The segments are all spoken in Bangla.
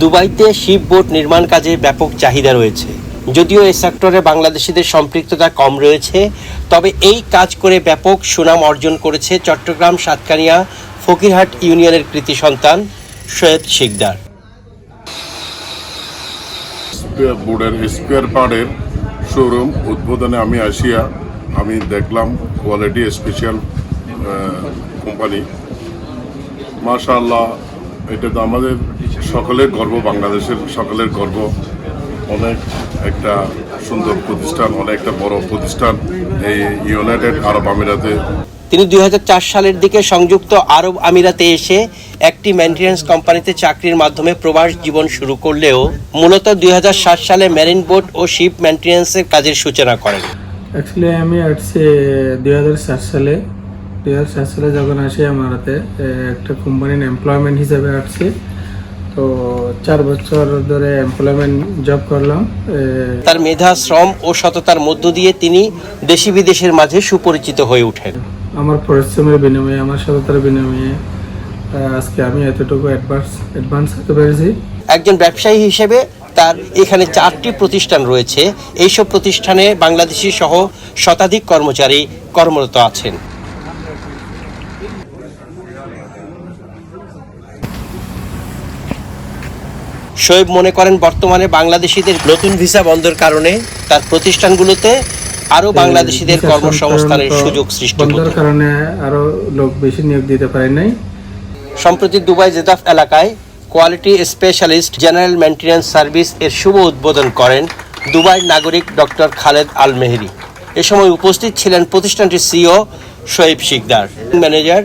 দুবাইতে শিপ বোট নির্মাণ কাজে ব্যাপক চাহিদা রয়েছে। যদিও এই সেক্টরে বাংলাদেশিদের সম্পৃক্ততা কম রয়েছে, তবে এই কাজ করে ব্যাপক সুনাম অর্জন করেছে চট্টগ্রাম, সাতকানিয়া, ফকিরহাট ইউনিয়নের কৃতি সন্তান সৈয়দ শিকদার। বোর্ডের স্কোয়ার পার্টের শোরুম উদ্বোধনে আমি আসিয়া আমি দেখলাম কোয়ালিটি স্পেশাল কোম্পানি। মাশাআল্লাহ, এটা তো আমাদের সকলের গর্ব বাংলাদেশের সকলের গর্ব। অনেক একটা সুন্দর প্রতিষ্ঠান অনেক একটা বড় প্রতিষ্ঠান এই ইউনাইটেড আরব আমিরাতে। তিনি দু হাজার চার সালের দিকে সংযুক্ত আরব আমিরাতে এসে একটি মেনটেন্যান্স কোম্পানিতে চাকরির মাধ্যমে প্রবাস জীবন শুরু করলেও মূলত দু হাজার সাত সালে মেরিন বোট ও শিপ মেনটেন্যান্সের কাজের সূচনা করেন। অ্যাকচুয়ালি আমি আসছি দুই হাজার সাত সালে দুই হাজার সাত সালে যখন আসি আমার হাতে একটা কোম্পানির এমপ্লয়মেন্ট হিসেবে আসছি তো চার বছর ধরে এমপ্লয়মেন্ট জব করলাম। তার মেধা শ্রম ও সততার মধ্য দিয়ে তিনি দেশি বিদেশের মাঝে সুপরিচিত হয়ে ওঠেন আমার পরিশ্রমের বিনিময়ে আমার সততার বিনিময়ে আজকে আমি এতটুকু অ্যাডভান্স অ্যাডভান্স হতে পেরেছি। একজন ব্যবসায়ী হিসেবে তার এখানে চারটি প্রতিষ্ঠান রয়েছে। এইসব প্রতিষ্ঠানে বাংলাদেশি সহ শতাধিক কর্মচারী কর্মরত আছেন। শোয়েব মনে করেন বর্তমানে বাংলাদেশিদের নতুন ভিসা বন্ধের কারণে তার প্রতিষ্ঠানগুলোতে আরও বাংলাদেশিদের কর্মসংস্থানের সুযোগ সৃষ্টি বন্ধের কারণে আরও লোক বেশি নিয়োগ দিতে পারে নাই। সম্প্রতি দুবাই জেদাফ এলাকায় quality specialist general maintenance service এর শুভ উদ্বোধন করেন দুবাই নাগরিক ডক্টর খালেদ আল মেহেরি এ সময় উপস্থিত ছিলেন প্রতিষ্ঠানটির C O Shoaib Sikdar manager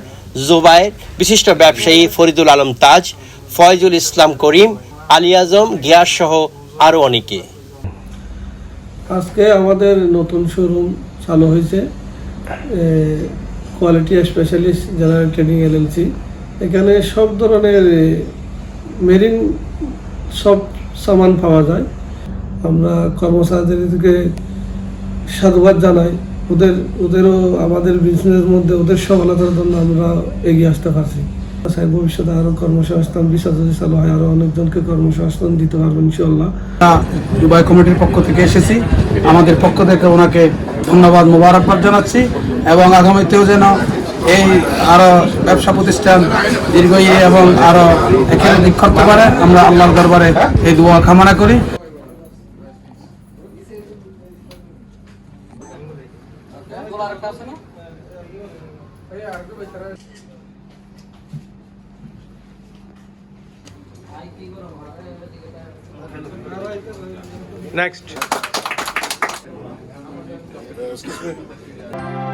Zubair বিশিষ্ট ব্যবসায়ী ফরিদুল আলম তাজ ফয়জুল ইসলাম করিম আলী আজম গিয়াস সহ আরও অনেকে। আজকে আমাদের নতুন শোরুম চালু হয়েছে। Quality specialist general training LLC এখানে সব ধরনের মেরিন সব সামান পাওয়া যায়। আমরা কর্মচারীদেরকে সাধুবাদ জানাই। ওদের, ওদেরও আমাদের বিজনেসের মধ্যে ওদের সফলতার জন্য আমরা এগিয়ে আসতে পারছি। আশায় ভবিষ্যতে আরও কর্মসংস্থান বিশ্বাস যদি চালু হয় আরও অনেকজনকে কর্মসংস্থান দিতে পারব ইনশাল্লাহ দুবাই কমিটির পক্ষ থেকে এসেছি। আমাদের পক্ষ থেকে ওনাকে ধন্যবাদ মোবারকবাদ জানাচ্ছি এবং আগামীতেও যেন এই আরও ব্যবসা প্রতিষ্ঠান দীর্ঘই এবং আরও এখানে দিক করতে পারে আমরা আল্লাহর দরবারে এই দোয়া কামনা করি। Next Excuse Next. Uh,